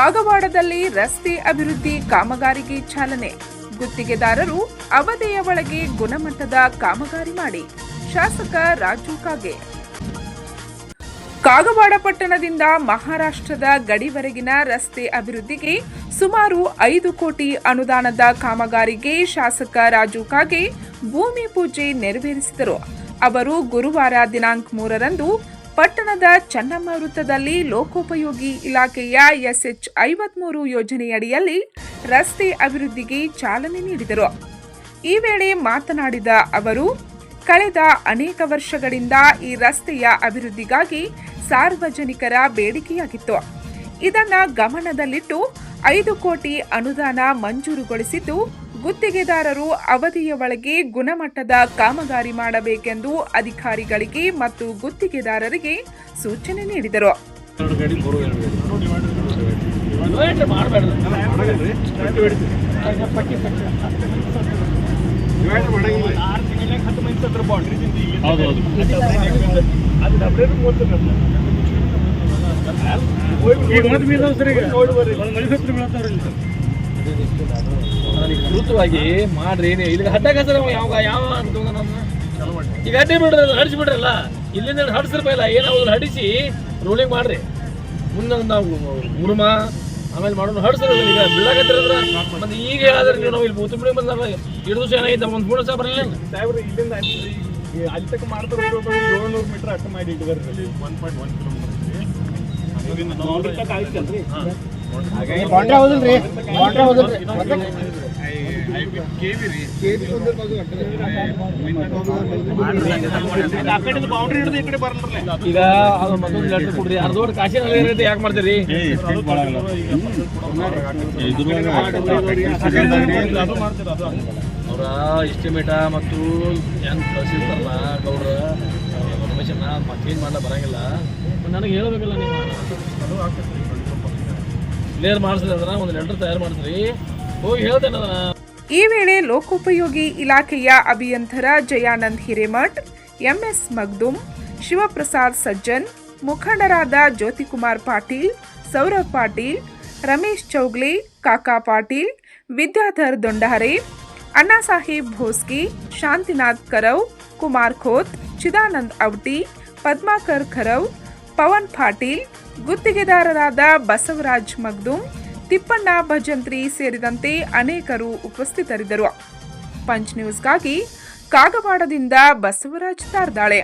ಕಾಗವಾಡದಲ್ಲಿ ರಸ್ತೆ ಅಭಿವೃದ್ಧಿ ಕಾಮಗಾರಿಗೆ ಚಾಲನೆ. ಗುತ್ತಿಗೆದಾರರು ಅವಧಿಯ ಒಳಗೆ ಗುಣಮಟ್ಟದ ಕಾಮಗಾರಿ ಮಾಡಿ. ಶಾಸಕ ರಾಜು ಕಾಗೆ. ಕಾಗವಾಡ ಪಟ್ಟಣದಿಂದ ಮಹಾರಾಷ್ಟ್ರದ ಗಡಿವರೆಗಿನ ರಸ್ತೆ ಅಭಿವೃದ್ಧಿಗೆ ಸುಮಾರು ಐದು ಕೋಟಿ ಅನುದಾನದ ಕಾಮಗಾರಿಗೆ ಶಾಸಕ ರಾಜು ಕಾಗೆ ಭೂಮಿ ಪೂಜೆ ನೆರವೇರಿಸಿದರು. ಅವರು ಗುರುವಾರ ದಿನಾಂಕ ಮೂರರಂದು ಪಟ್ಟಣದ ಚನ್ನಮ್ಮ ವೃತ್ತದಲ್ಲಿ ಲೋಕೋಪಯೋಗಿ ಇಲಾಖೆಯ ಎಸ್ಎಚ್ ಐವತ್ಮೂರು ಯೋಜನೆಯಡಿಯಲ್ಲಿ ರಸ್ತೆ ಅಭಿವೃದ್ಧಿಗೆ ಚಾಲನೆ ನೀಡಿದರು. ಈ ವೇಳೆ ಮಾತನಾಡಿದ ಅವರು, ಕಳೆದ ಅನೇಕ ವರ್ಷಗಳಿಂದ ಈ ರಸ್ತೆಯ ಅಭಿವೃದ್ಧಿಗಾಗಿ ಸಾರ್ವಜನಿಕರ ಬೇಡಿಕೆಯಾಗಿತ್ತು. ಇದನ್ನು ಗಮನದಲ್ಲಿಟ್ಟು ಐದು ಕೋಟಿ ಅನುದಾನ ಮಂಜೂರುಗೊಳಿಸಿದ್ದು ಗುತ್ತಿಗೆದಾರರು ಅವಧಿಯ ಒಳಗೆ ಗುಣಮಟ್ಟದ ಕಾಮಗಾರಿ ಮಾಡಬೇಕೆಂದು ಅಧಿಕಾರಿಗಳಿಗೆ ಮತ್ತು ಗುತ್ತಿಗೆದಾರರಿಗೆ ಸೂಚನೆ ನೀಡಿದರು. ಈಗ ಕೃತವಾಗಿ ಮಾಡ್ರಿ ಏನೇ ಇಲ್ಲಿ ಹಡ್ಡ ಕಸರ ಯಾವ ಯಾವ ಅಂತ ಈಗ ಅಡ್ಡಿ ಬಿಡ್ರಿ ಅದು ಹಡಿಸಿ ಬಿಡ್ರಲ್ಲ ಇಲ್ಲಿಂದ ಹಡಿಸಿರ್ಬೇಕಲ್ಲ ಏನಾದ್ರು ಹಡಿಸಿ ರೋಲಿಂಗ್ ಮಾಡ್ರಿ. ಮುಂದೆ ನಾವು ಮುರುಮ ಆಮೇಲೆ ಮಾಡೋಣ ಹಡಿಸ್ರಿ ಈಗ ಬೀಳಾಕತ್ತಿರದ್ರ ಮತ್ತೆ ಈಗ ಹೇಳಿದ್ರೆ ನೀವು ನಾವು ಇಲ್ಲಿ ಬೂತು ಬಿಡಿ ಬಂದ ಎರಡು ದಿವಸ ಏನಾಗಿದ್ದ ಒಂದು ಮೂರು ಸಹ ಬರಲಿಲ್ಲ ಸಾಹೇಬ್ರು ಇಲ್ಲಿಂದ ಅಲ್ಲಿ ತಕ್ಕ ಮಾಡ್ತಾರೆ ಏಳ್ನೂರು ಮೀಟರ್ ಅಷ್ಟು ಮಾಡಿ ಇಟ್ಟಾರೆ ಒನ್ ಪಾಯಿಂಟ್ ಒನ್ ಕಿಲೋಮೀಟರ್ ಈಗ ಮತ್ತೊಂದು ಕೊಡ್ರಿ. ಕಾಶಿ ಯಾಕೆ ಮಾಡ್ತೀರಿ? ಅವರ ಎಸ್ಟಿಮೇಟ ಮತ್ತು ಹೆಂಗ್ ಕಳಿಸಿರ್ತಾರಲ್ಲ, ಗೌಡ್ರ ಪರ್ಮಿಷನ್ ಚೇಂಜ್ ಮಾಡಲ್ಲ ಬರಂಗಿಲ್ಲ. ನನಗೆ ಹೇಳ್ಬೇಕಲ್ಲ ನೀವು. ಕ್ಲಿಯರ್ ಒಂದು ಲೆಟರ್ ತಯಾರು ಮಾಡಿಸ್ರಿ. ಹೋಗಿ ಹೇಳ್ತೇನೆ ಅದನ್ನ. ಈ ವೇಳೆ ಲೋಕೋಪಯೋಗಿ ಇಲಾಖೆಯ ಅಭಿಯಂತರ ಜಯಾನಂದ್ ಹಿರೇಮಠ್, ಎಂಎಸ್ ಮಗ್ದುಮ್, ಶಿವಪ್ರಸಾದ್ ಸಜ್ಜನ್, ಮುಖಂಡರಾದ ಜ್ಯೋತಿಕುಮಾರ್ ಪಾಟೀಲ್ ಸೌರಭ್ ಪಾಟೀಲ್, ರಮೇಶ್ ಚೌಗ್ಲಿ, ಕಾಕಾ ಪಾಟೀಲ್, ವಿದ್ಯಾಧರ್ ದೊಂಡಹರೆ ಅಣ್ಣಾಸಾಹೇಬ್ ಭೋಸ್ಕಿ ಶಾಂತಿನಾಥ್ ಕರವ್, ಕುಮಾರ್ ಖೋತ್, ಚಿದಾನಂದ್ ಅವಟಿ ಪದ್ಮಾಕರ್ ಖರವ್ ಪವನ್ ಪಾಟೀಲ್, ಗುತ್ತಿಗೆದಾರರಾದ ಬಸವರಾಜ್ ಮಗ್ದುಂ ತಿಪ್ಪಣ್ಣ ಭಜಂತ್ರಿ ಸೇರಿದಂತೆ ಅನೇಕರು ಉಪಸ್ಥಿತರಿದ್ದರು. ಪಂಚ್ ನ್ಯೂಸ್ಗಾಗಿ ಕಾಗವಾಡದಿಂದ ಬಸವರಾಜ್ ತಾರ್ದಾಳೆ.